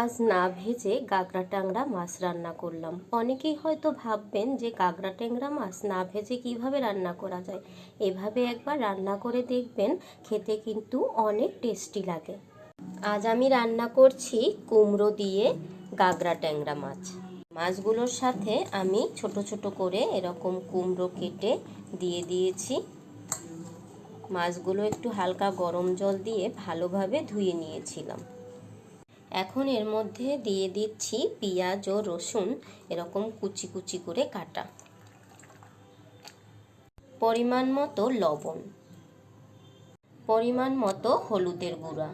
আজ না ভেজে গাগরা ট্যাংরা মাছ রান্না করলাম। অনেকেই হয়তো ভাববেন যে গাগরা ট্যাংরা মাছ না ভেজে কীভাবে রান্না করা যায়। এভাবে একবার রান্না করে দেখবেন, খেতে কিন্তু অনেক টেস্টি লাগে। আজ আমি রান্না করছি কুমড়ো দিয়ে গাগরা ট্যাংরা মাছ। মাছগুলোর সাথে আমি ছোট ছোট করে এরকম কুমড়ো কেটে দিয়ে দিয়েছি। মাছগুলো একটু হালকা গরম জল দিয়ে ভালোভাবে ধুয়ে নিয়েছিলাম। এখন এর মধ্যে দিয়ে দিচ্ছি পেঁয়াজ ও রসুন, এরকম কুচি কুচি করে কাটা। পরিমাণ মতো লবণ, পরিমাণ মতো হলুদের গুঁড়া।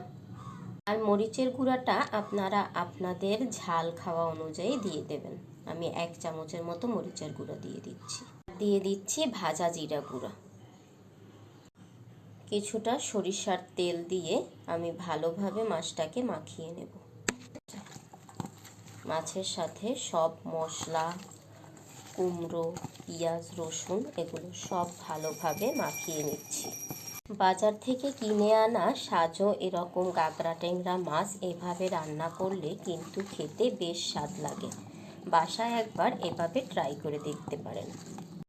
আর মরিচের গুঁড়াটা আপনারা আপনাদের ঝাল খাওয়া অনুযায়ী দিয়ে দেবেন। আমি এক চামচের মতো মরিচের গুঁড়া দিয়ে দিচ্ছি। দিয়ে দিচ্ছি ভাজা জিরা গুঁড়া। কিছুটা সরিষার তেল দিয়ে আমি ভালোভাবে মাছটাকে মাখিয়ে নেব। মাছের সাথে সব মশলা, কুমড়ো, পেঁয়াজ, রসুন এগুলো সব ভালোভাবে মাখিয়ে নিচ্ছি। বাজার থেকে কিনে আনা সাজো এরকম গাগরা ট্যাংরা মাছ এভাবে রান্না করলে কিন্তু খেতে বেশ স্বাদ লাগে। বাসায় একবার এভাবে ট্রাই করে দেখতে পারেন।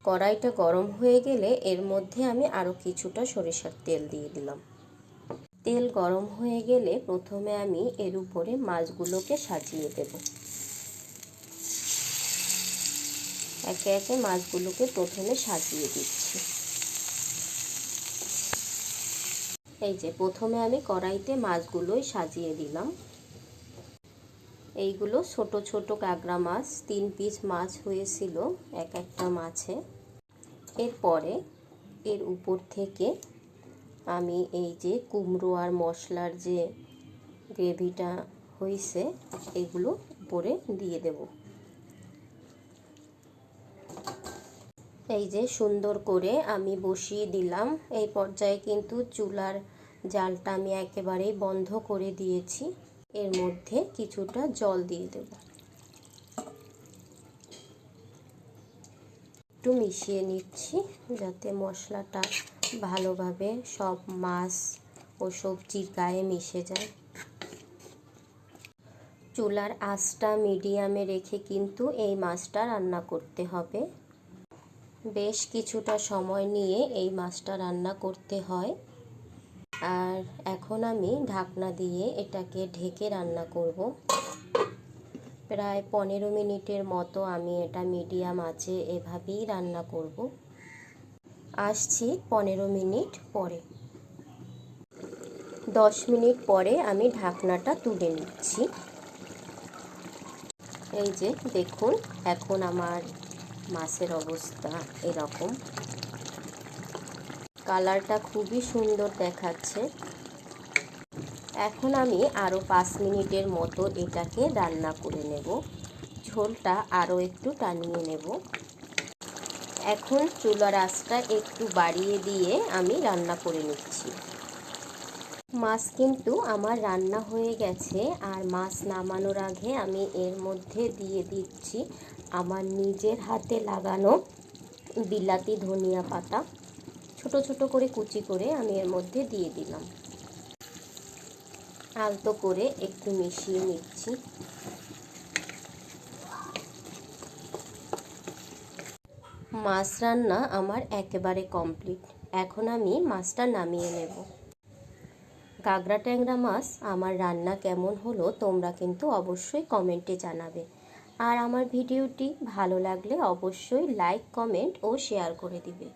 কড়াইটা গরম হয়ে গেলে এর মধ্যে আমি আরও কিছুটা সরিষার তেল দিয়ে দিলাম। তেল গরম হয়ে গেলে প্রথমে আমি এর উপরে মাছগুলোকে সাজিয়ে দেব। একে একে মাছগুলোকে প্রথমে সাজিয়ে দিচ্ছি। এই যে প্রথমে আমি কড়াইতে মাছগুলোই সাজিয়ে দিলাম। এইগুলো ছোট ছোট কাঁকড়া মাছ, তিন পিস মাছ হয়েছিল এক একটা মাছে। এরপরে এর উপর থেকে আমি এই যে কুমড়ো আর মশলার যে গ্রেভিটা হয়েছে এগুলো উপরে দিয়ে দেব। এই যে সুন্দর করে আমি বসিয়ে দিলাম। এই পর্যায়ে কিন্তু চুলার জালটা আমি একেবারেই বন্ধ করে দিয়েছি। এর মধ্যে কিছুটা জল দিয়ে দেব। একটু মিশিয়ে নিচ্ছি যাতে মশলাটা ভালোভাবে সব মাছ ও সবজির গায়ে মিশে যায়। চুলার আঁচটা মিডিয়ামে রেখে কিন্তু এই মাছটা রান্না করতে হবে। বেশ কিছুটা সময় নিয়ে এই মাছটা রান্না করতে হয়। আর এখন আমি ঢাকনা দিয়ে এটাকে ঢেকে রান্না করব। প্রায় পনেরো মিনিটের মতো আমি এটা মিডিয়াম আছে এভাবেই রান্না করব। আসছি পনেরো মিনিট পরে। দশ মিনিট পরে আমি ঢাকনাটা তুলে নিচ্ছি। এই যে দেখুন, এখন আমার মাছের অবস্থা এরকম। কালারটা খুবই সুন্দর দেখাচ্ছে। এখন আমি আরও পাঁচ মিনিটের মতো এটাকে রান্না করে নেব। ঝোলটা আরও একটু টানিয়ে নেব। এখন চুলার আঁচটা একটু বাড়িয়ে দিয়ে আমি রান্না করে নিচ্ছি। মাছ কিন্তু আমার রান্না হয়ে গেছে আর মাছ নামানোর আগে আমি এর মধ্যে দিয়ে দিচ্ছি আমার নিজের হাতে লাগানো বিলাতি ধনিয়া পাতা। ছোট ছোট করে কুচি করে আমি এর মধ্যে দিয়ে দিলাম। আলতো করে একটু মিশিয়ে নিচ্ছি। মাছ রান্না আমার একেবারে কমপ্লিট। এখন আমি মাছটা নামিয়ে নেব। গাগরা ট্যাংরা মাছ আমার রান্না কেমন হলো তোমরা কিন্তু অবশ্যই কমেন্টে জানাবে। আর আমার ভিডিওটি ভালো লাগলে অবশ্যই লাইক কমেন্ট ও শেয়ার করে দিবে।